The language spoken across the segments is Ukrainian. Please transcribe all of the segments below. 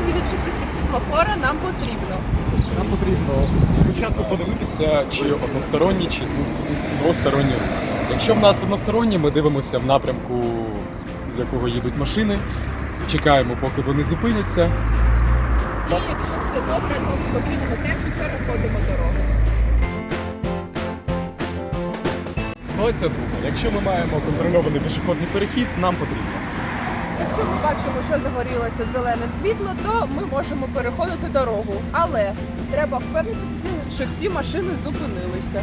разі відсутності світлофора нам потрібно. Нам потрібно спочатку подивитися, чи односторонній, чи двосторонній. Якщо в нас односторонній, ми дивимося в напрямку, з якого їдуть машини, чекаємо, поки вони зупиняться. І якщо все добре, то в спокійному темпі переходимо дорогу. Ситуація друга. Якщо ми маємо контрольований пішохідний перехід, нам потрібно. Якщо ми бачимо, що загорілося зелене світло, то ми можемо переходити дорогу. Але треба впевнитися, що всі машини зупинилися.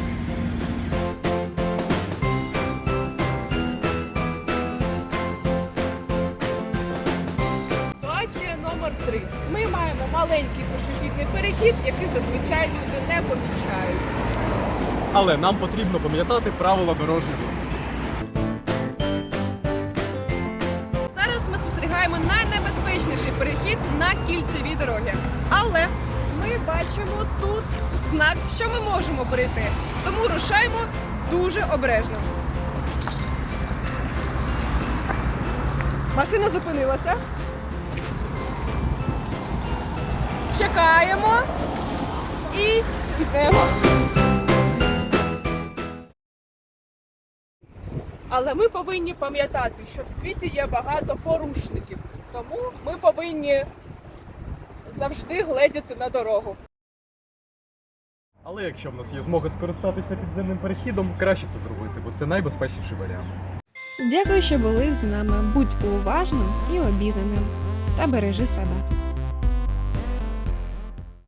Ми маємо маленький пішохідний перехід, який зазвичай люди не помічають. Але нам потрібно пам'ятати правила дорожнього. Ми найнебезпечніший перехід на кільцевій дорогі. Але ми бачимо тут знак, що ми можемо перейти. Тому рушаємо дуже обережно. Машина зупинилася. Чекаємо і йдемо. Але ми повинні пам'ятати, що в світі є багато порушників, тому ми повинні завжди гледіти на дорогу. Але якщо в нас є змога скористатися підземним перехідом, краще це зробити, бо це найбезпечніший варіант. Дякую, що були з нами. Будь уважним і обізнаним. Та бережи себе.